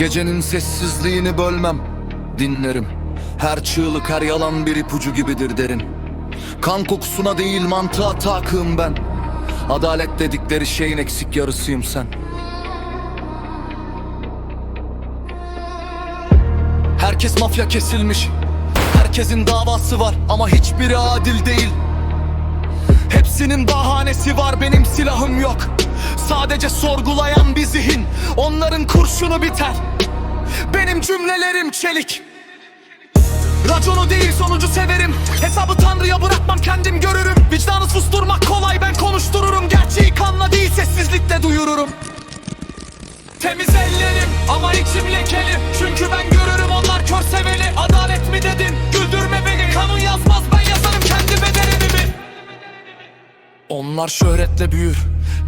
Gecenin sessizliğini bölmem Dinlerim. Her çığlık her yalan bir ipucu gibidir derin. Kan kokusuna değil mantığa takığım ben. Adalet dedikleri şeyin eksik yarısıyım sen. Herkes mafya kesilmiş. Herkesin davası var ama hiçbiri adil değil. Hepsinin bahanesi var benim silahım yok. Sadece sorgulayan bir zihin. Onların kurşunu biter Benim cümlelerim çelik. Raconu değil sonucu severim. Hesabı tanrıya bırakmam kendim görürüm. Vicdanı susturmak kolay ben konuştururum. Gerçeği kanla değil sessizlikle duyururum. Temiz ellerim ama içim lekeli. Çünkü ben görürüm onlar kör seveli. Adalet mi dedin? Güldürme beni. Kanun yazmaz ben yazarım kendi bedenimi. Onlar şöhretle büyür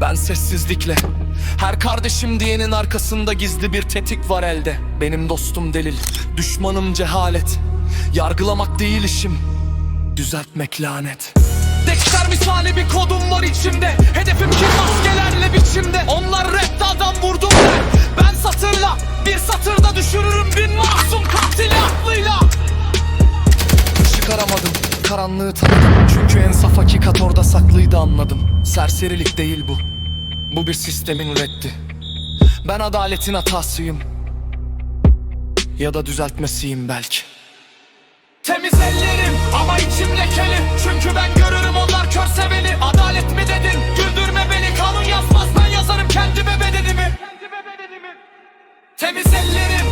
ben sessizlikle. Her kardeşim diyenin arkasında gizli bir tetik var elde. Benim dostum delil düşmanım cehalet. Yargılamak değil işim düzeltmek lanet. Dexter misali bir karanlığı tanıdım. Çünkü en saf hakikat orada saklıydı anladım. Serserilik değil bu. Bu bir sistemin reddi Ben adaletin hatasıyım. Ya da düzeltmesiyim belki. Temiz ellerim ama içim lekeli Çünkü ben görürüm onlar kör seveni. Adalet mi dedin? Güldürme beni Kanun yazmaz. Ben yazarım kendime bedenimi. Temiz ellerim